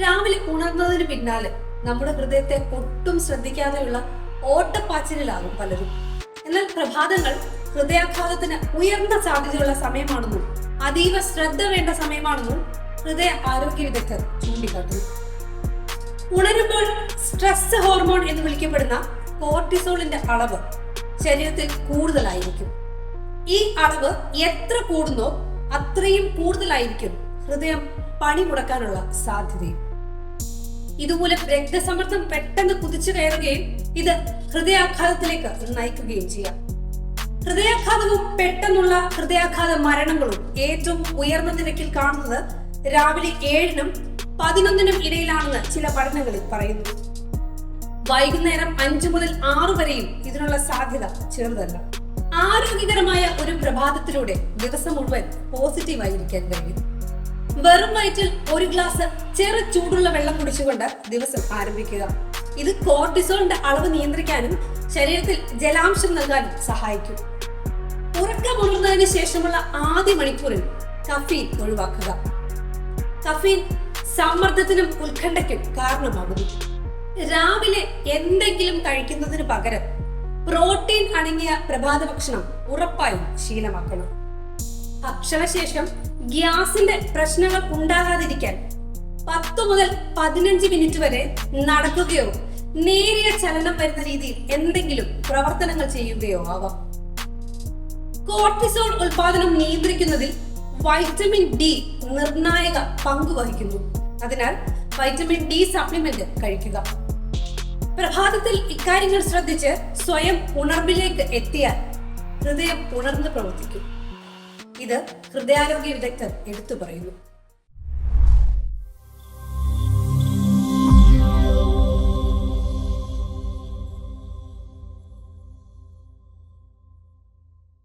രാവിലെ ഉണർന്നതിന് പിന്നാലെ നമ്മുടെ ഹൃദയത്തെ ഒട്ടും ശ്രദ്ധിക്കാതെയുള്ള ഓട്ടപ്പാച്ചിലാകും പലരും. എന്നാൽ പ്രഭാതങ്ങൾ ഹൃദയാഘാതത്തിന് ഉയർന്ന സാധ്യതയുള്ള സമയമാണെന്നും അതീവ ശ്രദ്ധ വേണ്ട സമയമാണെന്നും ഹൃദയ ആരോഗ്യ വിദഗ്ധർ ചൂണ്ടിക്കാട്ടുന്നു. ഉണരുമ്പോൾ സ്ട്രെസ് ഹോർമോൺ എന്ന് വിളിക്കപ്പെടുന്ന കോർട്ടിസോളിന്റെ അളവ് ശരീരത്തിൽ കൂടുതലായിരിക്കും. ഈ അളവ് എത്ര കൂടുന്നോ അത്രയും കൂടുതലായിരിക്കും ഹൃദയം പണി മുടക്കാനുള്ള സാധ്യതയും. ഇതുമൂലം രക്തസമ്മർദ്ദം പെട്ടെന്ന് കുതിച്ചു കയറുകയും ഇത് ഹൃദയാഘാതത്തിലേക്ക് നയിക്കുകയും ചെയ്യാം. ഹൃദയാഘാതവും പെട്ടെന്നുള്ള ഹൃദയാഘാത മരണങ്ങളും ഏറ്റവും ഉയർന്ന നിരക്കിൽ കാണുന്നത് രാവിലെ ഏഴിനും പതിനൊന്നിനും ഇടയിലാണെന്ന് ചില പഠനങ്ങളിൽ പറയുന്നു. വൈകുന്നേരം അഞ്ചു മുതൽ ആറു വരെയും ഇതിനുള്ള സാധ്യത ചെറുതല്ല. ആരോഗ്യകരമായ ഒരു പ്രഭാതത്തിലൂടെ ദിവസം മുഴുവൻ പോസിറ്റീവായിരിക്കാൻ കഴിയും. വെറും വയറ്റിൽ ഒരു ഗ്ലാസ് ചെറു ചൂടുള്ള വെള്ളം കുടിച്ചുകൊണ്ട് ദിവസം ആരംഭിക്കുക. ഇത് കോർട്ടിസോളിന്റെ അളവ് നിയന്ത്രിക്കാനും ശരീരത്തിൽ ജലാംശം നൽകാനും സഹായിക്കും. ഉറക്കമുണർന്നതിന് ശേഷമുള്ള ആദ്യ മണിക്കൂറിൽ കഫീൻ ഒഴിവാക്കുക. കഫീൻ സമ്മർദ്ദത്തിനും ഉത്കണ്ഠയ്ക്കും കാരണമാകുന്നു. രാവിലെ എന്തെങ്കിലും കഴിക്കുന്നതിന് പകരം പ്രോട്ടീൻ അടങ്ങിയ പ്രഭാത ഭക്ഷണം ഉറപ്പായും ശീലമാക്കണം. ഭക്ഷണശേഷം ഗ്യാസിന്റെ പ്രശ്നങ്ങൾ ഉണ്ടാകാതിരിക്കാൻ പത്ത് മുതൽ പതിനഞ്ച് മിനിറ്റ് വരെ നടക്കുകയോ നേരിയ ചലനം വരുന്ന രീതിയിൽ എന്തെങ്കിലും പ്രവർത്തനങ്ങൾ ചെയ്യുകയോ ആവാം. കോർട്ടിസോൾ ഉൽപാദനം നിയന്ത്രിക്കുന്നതിൽ വൈറ്റമിൻ ഡി നിർണായക പങ്ക് വഹിക്കുന്നു. അതിനാൽ വൈറ്റമിൻ ഡി സപ്ലിമെന്റ് കഴിക്കുക. പ്രഭാതത്തിൽ ഇക്കാര്യങ്ങൾ ശ്രദ്ധിച്ച് സ്വയം ഉണർവിലേക്ക് എത്തിയാൽ ഹൃദയം ഉണർന്ന് പ്രവർത്തിക്കും. ഇത് ഹൃദയാരോഗ്യ വിദഗ്ധർ എടുത്തു പറയുന്നു.